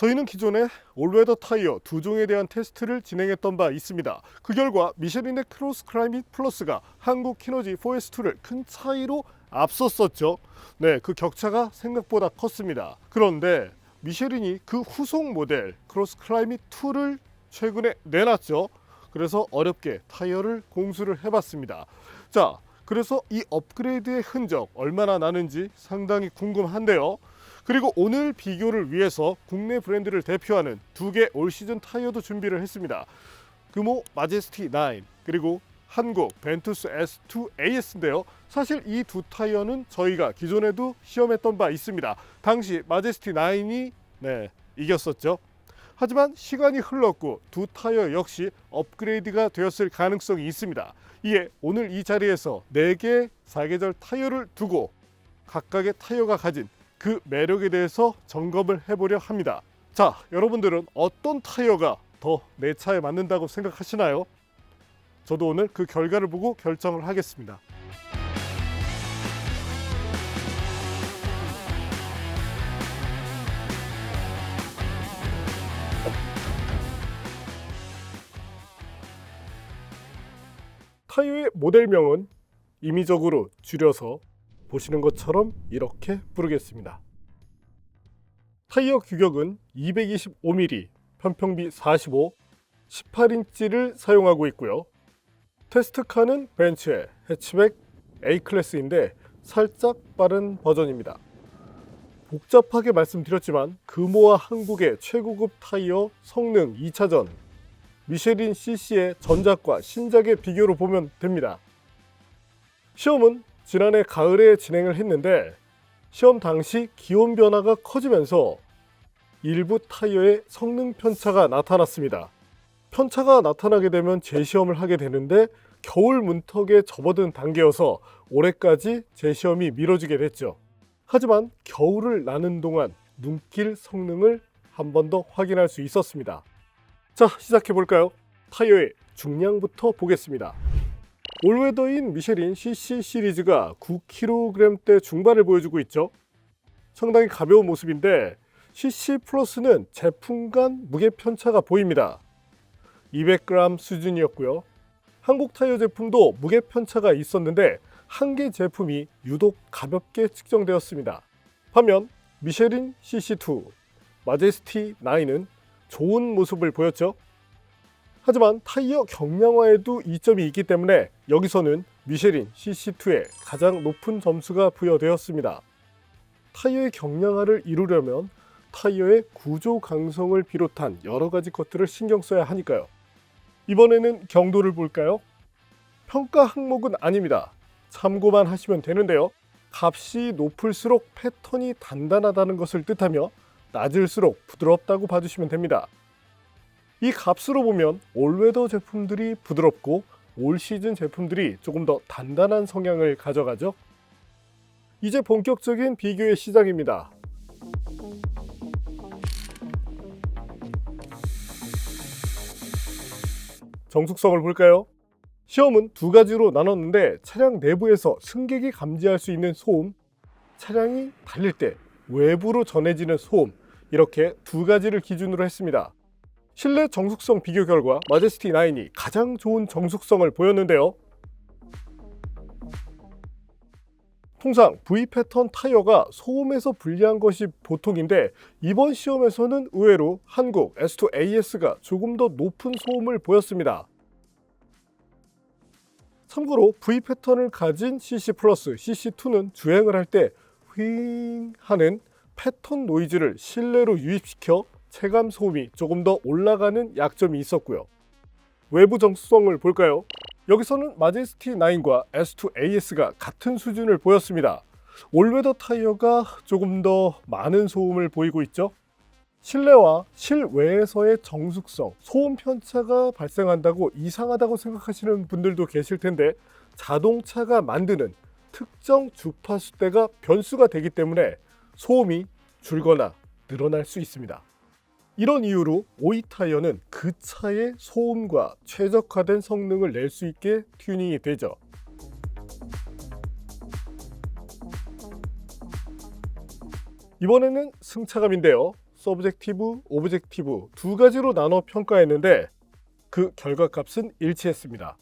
저희는 기존에 올웨더 타이어 두 종에 대한 테스트를 진행했던 바 있습니다. 그 결과 미쉐린의 크로스 클라이밋 플러스가 한국 키너지 4S2를 큰 차이로 앞섰었죠. 네, 그 격차가 생각보다 컸습니다. 그런데 미쉐린이 그 후속 모델 크로스 클라이밋 2를 최근에 내놨죠. 그래서 어렵게 타이어를 공수를 해봤습니다. 자, 그래서 이 업그레이드의 흔적 얼마나 나는지 상당히 궁금한데요. 그리고 오늘 비교를 위해서 국내 브랜드를 대표하는 두 개 올 시즌 타이어도 준비를 했습니다. 금호 마제스티 9 그리고 한국 벤투스 S2 AS인데요. 사실 이 두 타이어는 저희가 기존에도 시험했던 바 있습니다. 당시 마제스티 9이 네, 이겼었죠. 하지만 시간이 흘렀고 두 타이어 역시 업그레이드가 되었을 가능성이 있습니다. 이에 오늘 이 자리에서 4개 사계절 타이어를 두고 각각의 타이어가 가진 그 매력에 대해서 점검을 해보려 합니다. 자, 여러분들은 어떤 타이어가 더 내 차에 맞는다고 생각하시나요? 저도 오늘 그 결과를 보고 결정을 하겠습니다. 타이어의 모델명은 임의적으로 줄여서 보시는 것처럼 이렇게 부르겠습니다. 타이어 규격은 225mm, 편평비 45, 18인치를 사용하고 있고요. 테스트카는 벤츠의 해치백 A클래스인데 살짝 빠른 버전입니다. 복잡하게 말씀드렸지만 금호와 한국의 최고급 타이어 성능 2차전 미쉐린 CC의 전작과 신작의 비교로 보면 됩니다. 시험은 지난해 가을에 진행을 했는데 시험 당시 기온 변화가 커지면서 일부 타이어의 성능 편차가 나타났습니다. 편차가 나타나게 되면 재시험을 하게 되는데 겨울 문턱에 접어든 단계여서 올해까지 재시험이 미뤄지게 됐죠. 하지만 겨울을 나는 동안 눈길 성능을 한 번 더 확인할 수 있었습니다. 자, 시작해 볼까요? 타이어의 중량부터 보겠습니다. 올웨더인 미쉐린 CC 시리즈가 9kg대 중반을 보여주고 있죠. 상당히 가벼운 모습인데 CC 플러스는 제품 간 무게 편차가 보입니다. 200g 수준이었고요. 한국 타이어 제품도 무게 편차가 있었는데 한 개 제품이 유독 가볍게 측정되었습니다. 반면 미쉐린 CC2, 마제스티 9은 좋은 모습을 보였죠. 하지만 타이어 경량화에도 이점이 있기 때문에 여기서는 미쉐린 CC2에 가장 높은 점수가 부여되었습니다. 타이어의 경량화를 이루려면 타이어의 구조 강성을 비롯한 여러 가지 것들을 신경 써야 하니까요. 이번에는 경도를 볼까요? 평가 항목은 아닙니다. 참고만 하시면 되는데요. 값이 높을수록 패턴이 단단하다는 것을 뜻하며 낮을수록 부드럽다고 봐주시면 됩니다. 이 값으로 보면 올웨더 제품들이 부드럽고 올 시즌 제품들이 조금 더 단단한 성향을 가져가죠. 이제 본격적인 비교의 시작입니다. 정숙성을 볼까요? 시험은 두 가지로 나눴는데 차량 내부에서 승객이 감지할 수 있는 소음, 차량이 달릴 때 외부로 전해지는 소음 이렇게 두 가지를 기준으로 했습니다. 실내 정숙성 비교 결과 마제스티 9이 가장 좋은 정숙성을 보였는데요. 통상 V 패턴 타이어가 소음에서 불리한 것이 보통인데 이번 시험에서는 의외로 한국 S2 AS가 조금 더 높은 소음을 보였습니다. 참고로 V 패턴을 가진 CC 플러스 CC2는 주행을 할 때 휘잉 하는 패턴 노이즈를 실내로 유입시켜 체감 소음이 조금 더 올라가는 약점이 있었고요. 외부 정수성을 볼까요? 여기서는 마제스티 9과 S2 AS가 같은 수준을 보였습니다. 올웨더 타이어가 조금 더 많은 소음을 보이고 있죠. 실내와 실외에서의 정숙성, 소음 편차가 발생한다고 이상하다고 생각하시는 분들도 계실 텐데 자동차가 만드는 특정 주파수대가 변수가 되기 때문에 소음이 줄거나 늘어날 수 있습니다. 이런 이유로 오이 타이어는 그 차의 소음과 최적화된 성능을 낼 수 있게 튜닝이 되죠. 이번에는 승차감인데요. 서브젝티브, 오브젝티브 두 가지로 나눠 평가했는데 그 결과값은 일치했습니다.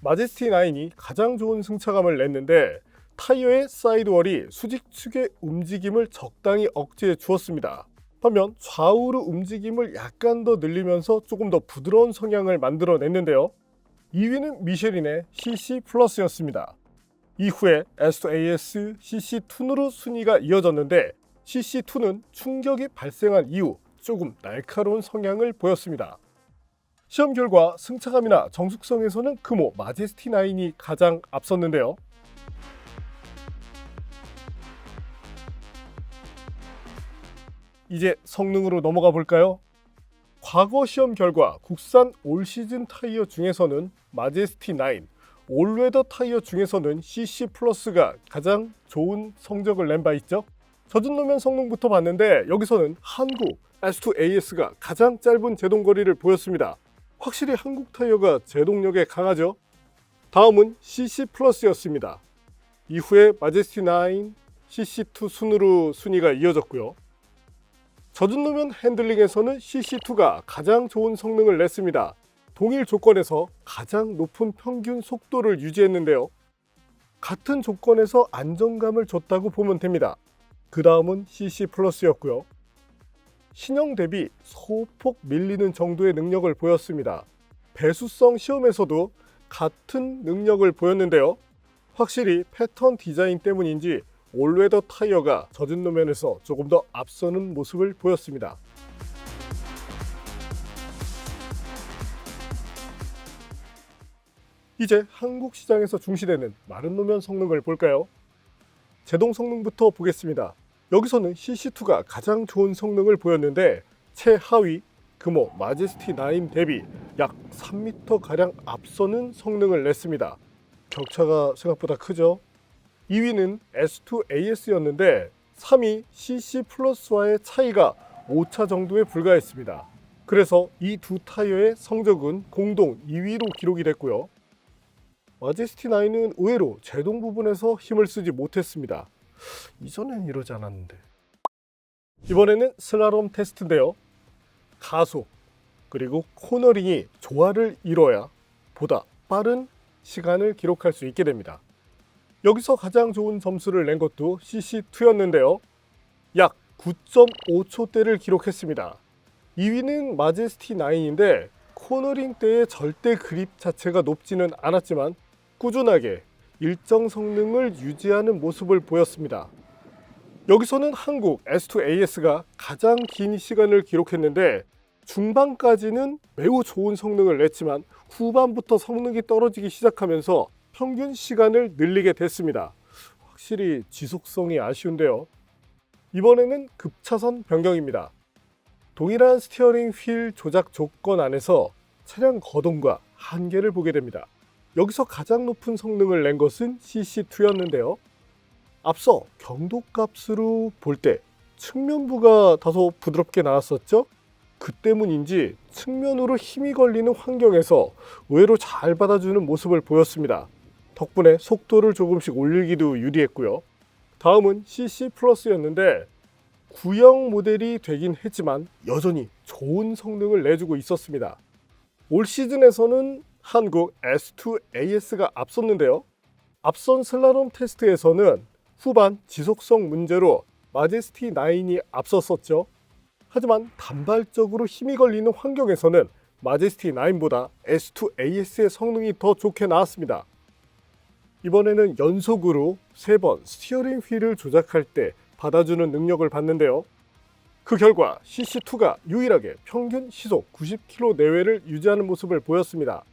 마제스티 9이 가장 좋은 승차감을 냈는데 타이어의 사이드월이 수직 축의 움직임을 적당히 억제해 주었습니다. 반면 좌우로 움직임을 약간 더 늘리면서 조금 더 부드러운 성향을 만들어냈는데요. 2위는 미쉐린의 CC 플러스였습니다. 이후에 S2AS CC2로 순위가 이어졌는데 CC2는 충격이 발생한 이후 조금 날카로운 성향을 보였습니다. 시험 결과 승차감이나 정숙성에서는 금호 마제스티 9이 가장 앞섰는데요. 이제 성능으로 넘어가 볼까요? 과거 시험 결과 국산 올 시즌 타이어 중에서는 마제스티 9, 올웨더 타이어 중에서는 CC 플러스가 가장 좋은 성적을 낸 바 있죠. 젖은 노면 성능부터 봤는데 여기서는 한국 S2AS가 가장 짧은 제동 거리를 보였습니다. 확실히 한국 타이어가 제동력에 강하죠. 다음은 CC 플러스였습니다. 이후에 마제스티 9, CC2 순으로 순위가 이어졌고요. 젖은 노면 핸들링에서는 CC2가 가장 좋은 성능을 냈습니다. 동일 조건에서 가장 높은 평균 속도를 유지했는데요. 같은 조건에서 안정감을 줬다고 보면 됩니다. 그 다음은 CC 플러스였고요. 신형 대비 소폭 밀리는 정도의 능력을 보였습니다. 배수성 시험에서도 같은 능력을 보였는데요. 확실히 패턴 디자인 때문인지 올웨더 타이어가 젖은 노면에서 조금 더 앞서는 모습을 보였습니다. 이제 한국 시장에서 중시되는 마른 노면 성능을 볼까요? 제동 성능부터 보겠습니다. 여기서는 CC2가 가장 좋은 성능을 보였는데 최하위 금호 마제스티 9 대비 약 3m 가량 앞서는 성능을 냈습니다. 격차가 생각보다 크죠? 2위는 S2AS였는데 3위 CC 플러스와의 차이가 5차 정도에 불과했습니다. 그래서 이 두 타이어의 성적은 공동 2위로 기록이 됐고요. 마제스티 9은 의외로 제동 부분에서 힘을 쓰지 못했습니다. 이전엔 이러지 않았는데. 이번에는 슬라롬 테스트인데요. 가속 그리고 코너링이 조화를 이뤄야 보다 빠른 시간을 기록할 수 있게 됩니다. 여기서 가장 좋은 점수를 낸 것도 CC2였는데요. 약 9.5초대를 기록했습니다. 2위는 마제스티 9인데 코너링 때의 절대 그립 자체가 높지는 않았지만 꾸준하게 일정 성능을 유지하는 모습을 보였습니다. 여기서는 한국 S2AS가 가장 긴 시간을 기록했는데 중반까지는 매우 좋은 성능을 냈지만 후반부터 성능이 떨어지기 시작하면서 평균 시간을 늘리게 됐습니다. 확실히 지속성이 아쉬운데요. 이번에는 급차선 변경입니다. 동일한 스티어링 휠 조작 조건 안에서 차량 거동과 한계를 보게 됩니다. 여기서 가장 높은 성능을 낸 것은 CC2였는데요. 앞서 경도값으로 볼 때 측면부가 다소 부드럽게 나왔었죠? 그 때문인지 측면으로 힘이 걸리는 환경에서 의외로 잘 받아주는 모습을 보였습니다. 덕분에 속도를 조금씩 올리기도 유리했고요. 다음은 CC 플러스였는데 구형 모델이 되긴 했지만 여전히 좋은 성능을 내주고 있었습니다. 올 시즌에서는 한국 S2AS가 앞섰는데요. 앞선 슬라롬 테스트에서는 후반 지속성 문제로 마제스티 9이 앞섰었죠. 하지만 단발적으로 힘이 걸리는 환경에서는 마제스티 9보다 S2AS의 성능이 더 좋게 나왔습니다. 이번에는 연속으로 세번 스티어링 휠을 조작할 때 받아주는 능력을 봤는데요. 그 결과 CC2가 유일하게 평균 시속 90km 내외를 유지하는 모습을 보였습니다.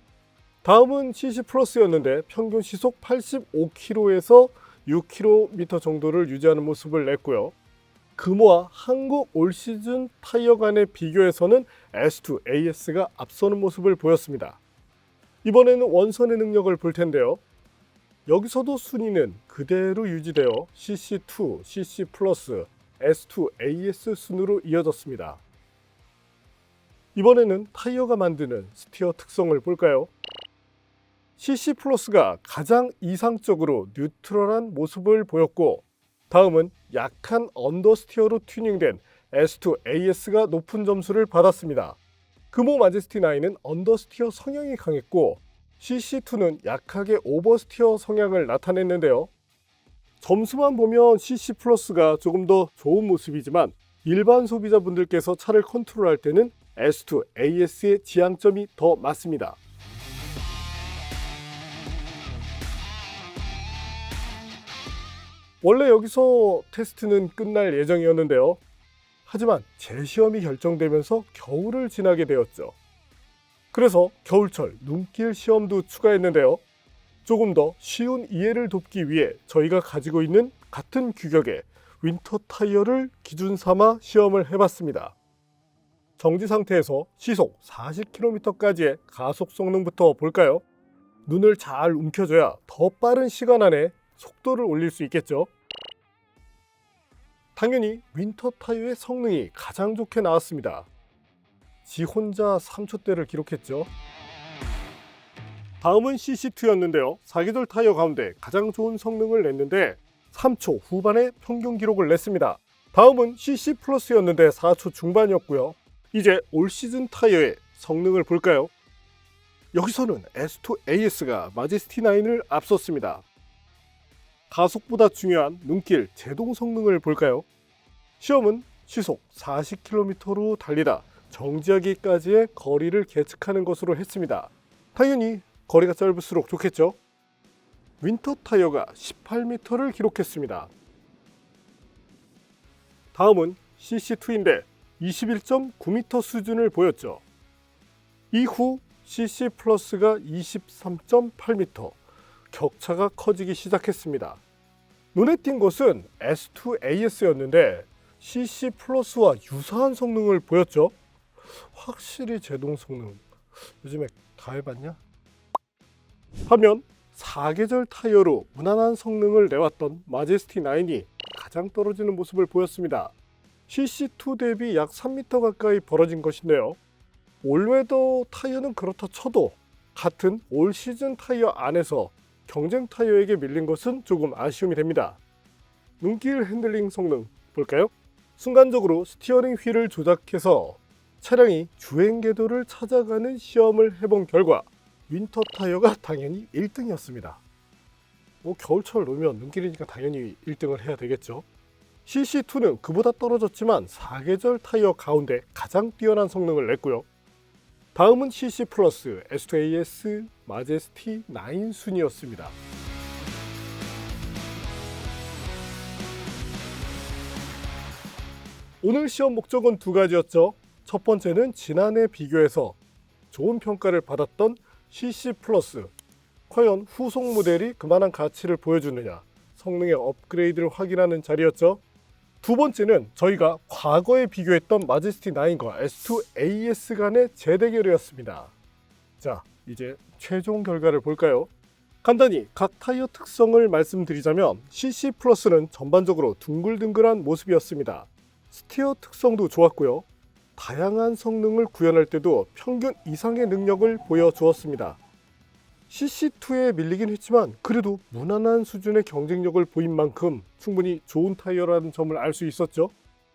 다음은 CC 플러스였는데 평균 시속 85km에서 6km 정도를 유지하는 모습을 냈고요. 금호와 한국 올 시즌 타이어 간의 비교에서는 S2 AS가 앞서는 모습을 보였습니다. 이번에는 원선의 능력을 볼 텐데요. 여기서도 순위는 그대로 유지되어 CC2, CC 플러스, S2 AS 순으로 이어졌습니다. 이번에는 타이어가 만드는 스티어 특성을 볼까요? CC 플러스가 가장 이상적으로 뉴트럴한 모습을 보였고 다음은 약한 언더스티어로 튜닝된 S2 AS가 높은 점수를 받았습니다. 금호 마제스티 9은 언더스티어 성향이 강했고 CC2는 약하게 오버스티어 성향을 나타냈는데요. 점수만 보면 CC 플러스가 조금 더 좋은 모습이지만 일반 소비자분들께서 차를 컨트롤할 때는 S2 AS의 지향점이 더 맞습니다. 원래 여기서 테스트는 끝날 예정이었는데요. 하지만 재시험이 결정되면서 겨울을 지나게 되었죠. 그래서 겨울철 눈길 시험도 추가했는데요. 조금 더 쉬운 이해를 돕기 위해 저희가 가지고 있는 같은 규격의 윈터 타이어를 기준 삼아 시험을 해봤습니다. 정지 상태에서 시속 40km까지의 가속 성능부터 볼까요? 눈을 잘 움켜줘야 더 빠른 시간 안에 속도를 올릴 수 있겠죠. 당연히 윈터 타이어의 성능이 가장 좋게 나왔습니다. 지 혼자 3초대를 기록했죠. 다음은 CC2였는데요. 사계절 타이어 가운데 가장 좋은 성능을 냈는데 3초 후반에 평균 기록을 냈습니다. 다음은 CC 플러스였는데 4초 중반이었고요. 이제 올 시즌 타이어의 성능을 볼까요? 여기서는 S2 AS가 마제스티 9을 앞섰습니다. 가속보다 중요한 눈길 제동 성능을 볼까요? 시험은 시속 40km로 달리다 정지하기까지의 거리를 계측하는 것으로 했습니다. 당연히 거리가 짧을수록 좋겠죠? 윈터 타이어가 18m를 기록했습니다. 다음은 CC2인데 21.9m 수준을 보였죠. 이후 CC 플러스가 23.8m, 격차가 커지기 시작했습니다. 눈에 띈 것은 S2 AS였는데 CC 플러스와 유사한 성능을 보였죠. 확실히 제동 성능 요즘에 다 해봤냐? 하면 사계절 타이어로 무난한 성능을 내왔던 마제스티 9이 가장 떨어지는 모습을 보였습니다. CC2 대비 약 3m 가까이 벌어진 것인데요. 올웨더 타이어는 그렇다 쳐도 같은 올 시즌 타이어 안에서 경쟁 타이어에게 밀린 것은 조금 아쉬움이 됩니다. 눈길 핸들링 성능 볼까요? 순간적으로 스티어링 휠을 조작해서 차량이 주행 궤도를 찾아가는 시험을 해본 결과 윈터 타이어가 당연히 1등이었습니다. 뭐 겨울철 오면 눈길이니까 당연히 1등을 해야 되겠죠. CC2는 그보다 떨어졌지만 사계절 타이어 가운데 가장 뛰어난 성능을 냈고요. 다음은 CC 플러스 S2AS 마제스티 9 순이었습니다. 오늘 시험 목적은 두 가지였죠. 첫 번째는 지난해 비교해서 좋은 평가를 받았던 CC 플러스 과연 후속 모델이 그만한 가치를 보여주느냐 성능의 업그레이드를 확인하는 자리였죠. 두 번째는 저희가 과거에 비교했던 마제스티 9과 S2 AS 간의 재대결이었습니다. 자, 이제 최종 결과를 볼까요? 간단히 각 타이어 특성을 말씀드리자면 CC 플러스는 전반적으로 둥글둥글한 모습이었습니다. 스티어 특성도 좋았고요. 다양한 성능을 구현할 때도 평균 이상의 능력을 보여주었습니다. CC2에 밀리긴 했지만 그래도 무난한 수준의 경쟁력을 보인 만큼 충분히 좋은 타이어라는 점을 알 수 있었죠.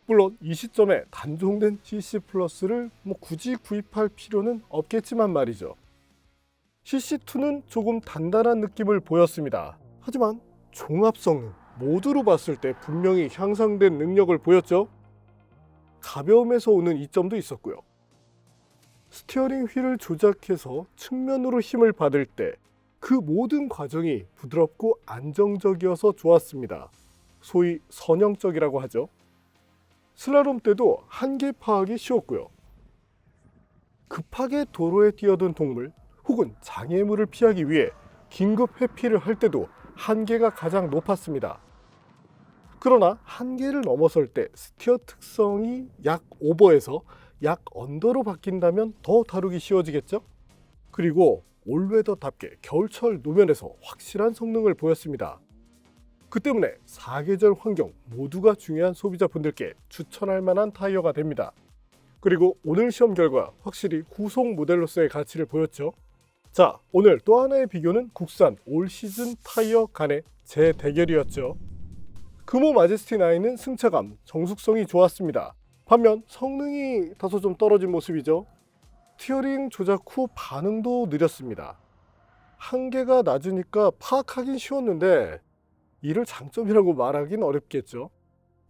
물론 이 시점에 단종된 CC 플러스를 뭐 굳이 구입할 필요는 없겠지만 말이죠. CC2는 조금 단단한 느낌을 보였습니다. 하지만 종합 성능 모두로 봤을 때 분명히 향상된 능력을 보였죠. 가벼움에서 오는 이점도 있었고요. 스티어링 휠을 조작해서 측면으로 힘을 받을 때 그 모든 과정이 부드럽고 안정적이어서 좋았습니다. 소위 선형적이라고 하죠. 슬라롬 때도 한계 파악이 쉬웠고요. 급하게 도로에 뛰어든 동물 혹은 장애물을 피하기 위해 긴급 회피를 할 때도 한계가 가장 높았습니다. 그러나 한계를 넘어설 때 스티어 특성이 약 오버에서 약 언더로 바뀐다면 더 다루기 쉬워지겠죠? 그리고 올웨더답게 겨울철 노면에서 확실한 성능을 보였습니다. 그 때문에 사계절 환경 모두가 중요한 소비자분들께 추천할 만한 타이어가 됩니다. 그리고 오늘 시험 결과 확실히 후속 모델로서의 가치를 보였죠. 자, 오늘 또 하나의 비교는 국산 올 시즌 타이어 간의 재대결이었죠. 금호 마제스티 9은 승차감, 정숙성이 좋았습니다. 반면 성능이 다소 좀 떨어진 모습이죠. 스티어링 조작 후 반응도 느렸습니다. 한계가 낮으니까 파악하긴 쉬웠는데 이를 장점이라고 말하긴 어렵겠죠.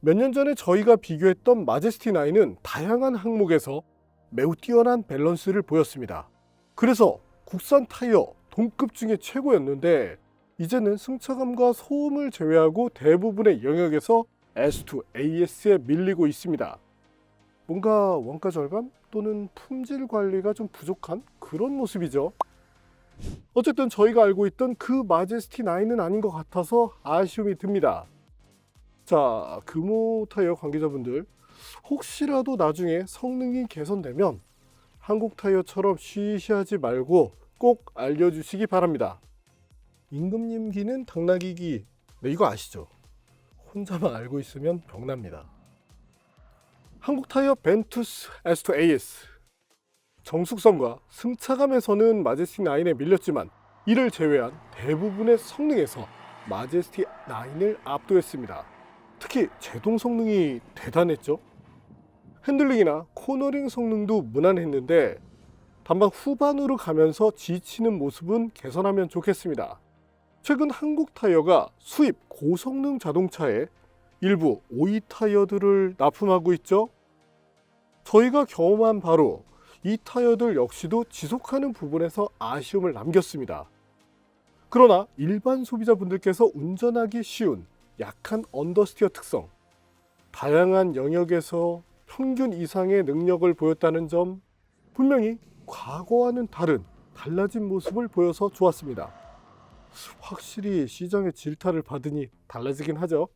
몇 년 전에 저희가 비교했던 마제스티 9은 다양한 항목에서 매우 뛰어난 밸런스를 보였습니다. 그래서 국산 타이어 동급 중에 최고였는데 이제는 승차감과 소음을 제외하고 대부분의 영역에서 S2 AS에 밀리고 있습니다. 뭔가 원가 절감 또는 품질 관리가 좀 부족한 그런 모습이죠. 어쨌든 저희가 알고 있던 그 마제스티 9은 아닌 것 같아서 아쉬움이 듭니다. 자, 금호 타이어 관계자분들 혹시라도 나중에 성능이 개선되면 한국 타이어처럼 쉬쉬하지 말고 꼭 알려주시기 바랍니다. 임금님기는 당나귀기. 네, 이거 아시죠? 혼자만 알고 있으면 병납니다. 한국 타이어 벤투스 S2 AS. 정숙성과 승차감에서는 마제스틱 9에 밀렸지만 이를 제외한 대부분의 성능에서 마제스틱 9을 압도했습니다. 특히 제동 성능이 대단했죠. 핸들링이나 코너링 성능도 무난했는데 다만 후반으로 가면서 지치는 모습은 개선하면 좋겠습니다. 최근 한국 타이어가 수입 고성능 자동차에 일부 OE 타이어들을 납품하고 있죠. 저희가 경험한 바로 이 타이어들 역시도 지속하는 부분에서 아쉬움을 남겼습니다. 그러나 일반 소비자분들께서 운전하기 쉬운 약한 언더스티어 특성, 다양한 영역에서 평균 이상의 능력을 보였다는 점, 분명히 과거와는 다른 달라진 모습을 보여서 좋았습니다. 확실히 시장의 질타를 받으니 달라지긴 하죠.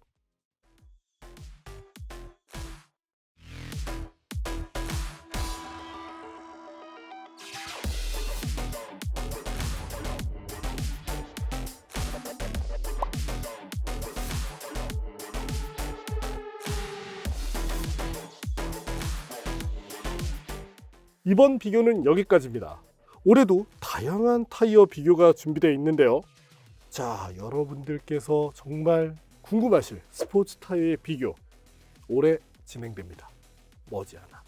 이번 비교는 여기까지입니다. 올해도 다양한 타이어 비교가 준비되어 있는데요. 자, 여러분들께서 정말 궁금하실 스포츠 타이어의 비교 올해 진행됩니다. 머지않아.